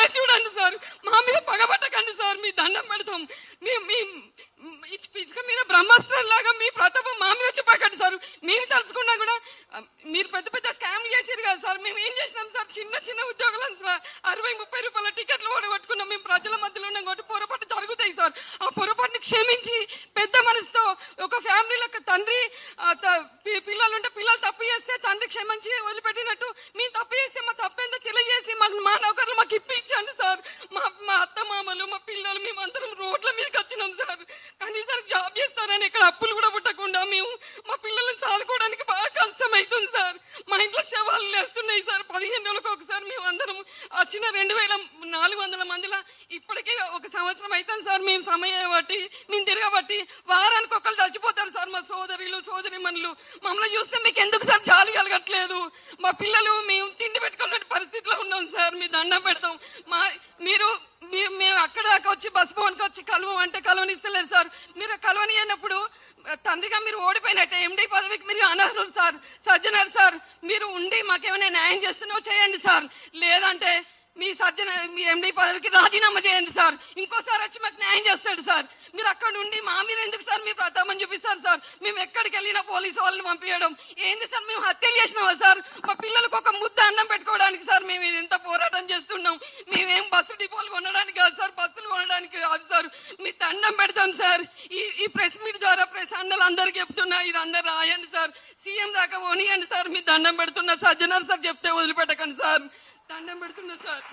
దయ చూడండి సార్? మా మీద పగబట్టకండి సార్ మీ దండం పెడతాం. మీ మీ ఈ మీద బ్రహ్మాస్త్రం లాగా మీ ప్రతాపం మా మీద చూపకండి సార్. మేము తలుచుకున్నా కూడా మీరు పెద్ద పెద్ద స్కామ్లు చేసారు కదా సార్. మేము ఏం చేసినాం సార్? చిన్న చిన్న ఉద్యోగాలను సార్. అరవై ముప్పై రూపాయల టికెట్లు ఓడగొట్టుకున్నాం మేము ప్రజల మధ్యలో ఉన్నాం కాబట్టి పొరపాటు జరుగుతాయి సార్. ఆ పొరపాటుని క్షమించి పెద్ద మనసుతో ఒక ఫ్యామిలీలకు తండ్రి పిల్లలు ఉంటే పిల్లలు తప్పు చేస్తే తండ్రి క్షమించి వదిలిపెట్టినట్టు మేము తప్పు చేస్తే మా తప్పు తెలియజేసి మాకు మా నౌకర్లు మాకు ఇప్పించండి సార్ మా మా అత్త మామలు మా పిల్లలు మేము అందరం రోడ్ల మీదకి వచ్చినాం సార్ కనీసం జాబ్ చేస్తారని ఇక్కడ అప్పులు కూడా పుట్టకుండా మేము మా పిల్లల్ని చదువుకోవడానికి బాగా కష్టం అవుతుంది సార్ మా ఇంట్లో శవాలు లేస్తున్నాయి సార్ పదిహేను రోజులకు ఒకసారి మేము అందరం వచ్చిన రెండు వేల నాలుగు వందల మందిలో ఇప్పటికే ఒక సంవత్సరం అవుతుంది సార్ మేము సమయం బట్టి మేము తిరగబట్టి వారానికి ఒకరు చచ్చిపోతారు సార్ మా సోదరులు సోదరి మనులు మమ్మల్ని చూస్తే మీకు ఎందుకు సార్ జాలి కలగట్లేదు? మా పిల్లలు మేము తిండి పెట్టుకున్న పరిస్థితిలో ఉన్నాం సార్ మీ దండం పెడతాం. మా మీరు మీ- మేము అక్కడ దాకా వచ్చి బస్ భవన్కి వచ్చి కలువ అంటే కలవనిస్తలేరు సార్. మీరు కలవనియనప్పుడు తండ్రిగా మీరు ఓడిపోయినట్టే ఎండి పదవికి మీరు అనర్హులు సార్ సజ్జనర్ సార్. మీరు ఉండి మాకేమైనా న్యాయం చేస్తున్నావు చేయండి సార్. లేదంటే మీ సజ్జన మీ ఎండి పదవికి రాజీనామా చేయండి సార్. ఇంకోసారి వచ్చి మాకు న్యాయం చేస్తాడు సార్. మీరు అక్కడ ఉండి మా మీద ఎందుకు సార్ మీ ప్రతాపం చూపిస్తారు సార్? మేము ఎక్కడికి వెళ్ళినా పోలీసు వాళ్ళని పంపించడం. ఏంది సార్ మేము హత్యలు చేసినామా సార్? మా పిల్లలకు ఒక ముద్ద అన్నం పెట్టుకోవడానికి సార్ మేము ఇది ఎంత పోరాటం చేస్తున్నాం. మేమేం బస్సు డిపోలు కొనడానికి కాదు సార్ బస్సులు కొనడానికి కాదు సార్. మీ దండం పెడతాం సార్. ఈ ఈ ప్రెస్ మీట్ ద్వారా ప్రెస్ అన్నలు అందరు చెప్తున్నా ఇది అందరు రాయండి సార్. సీఎం దాకా పోనీయండి సార్ మీ దండం పెడుతున్నా సజ్జనార్ సార్ చెప్తే వదిలిపెట్టకండి సార్. దండం పెడుతున్నా సార్.